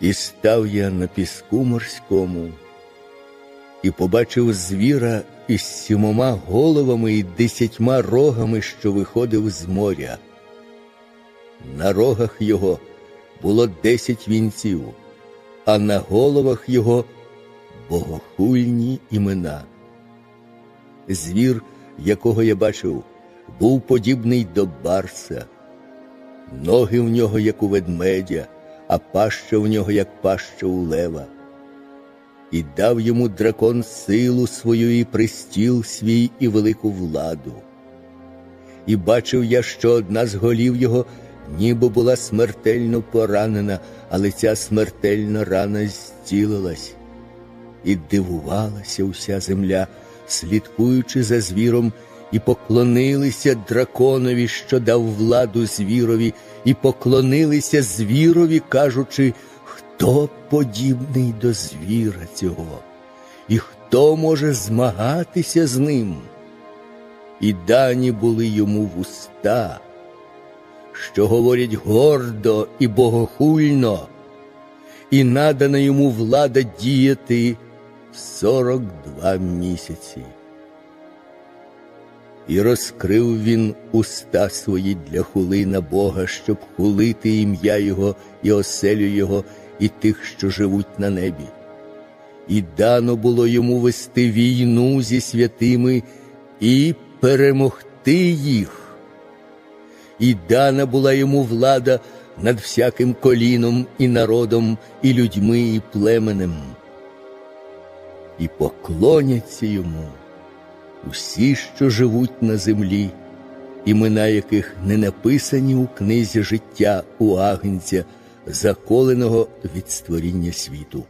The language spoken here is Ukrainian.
І став я на піску морському, і побачив звіра із сімома головами і десятьма рогами, що виходив з моря. На рогах його було десять вінців, а на головах його богохульні імена. Звір, якого я бачив, був подібний до барса, ноги в нього, як у ведмедя, а паща в нього, як паща у лева. І дав йому дракон силу свою і пристіл свій і велику владу. І бачив я, що одна з голів його ніби була смертельно поранена, але ця смертельна рана зцілилась. І дивувалася вся земля, слідкуючи за звіром, і поклонилися драконові, що дав владу звірові, і поклонилися звірові, кажучи, хто подібний до звіра цього, і хто може змагатися з ним. І дані були йому вуста, що говорять гордо і богохульно, і надана йому влада діяти сорок два місяці. І розкрив він уста свої для хули на Бога, щоб хулити ім'я Його і оселю Його, і тих, що живуть на небі. І дано було йому вести війну зі святими і перемогти їх. І дана була йому влада над всяким коліном і народом, і людьми, і племенем. І поклоняться йому усі, що живуть на землі, імена яких не написані у книзі життя у Агнця, заколеного від створіння світу.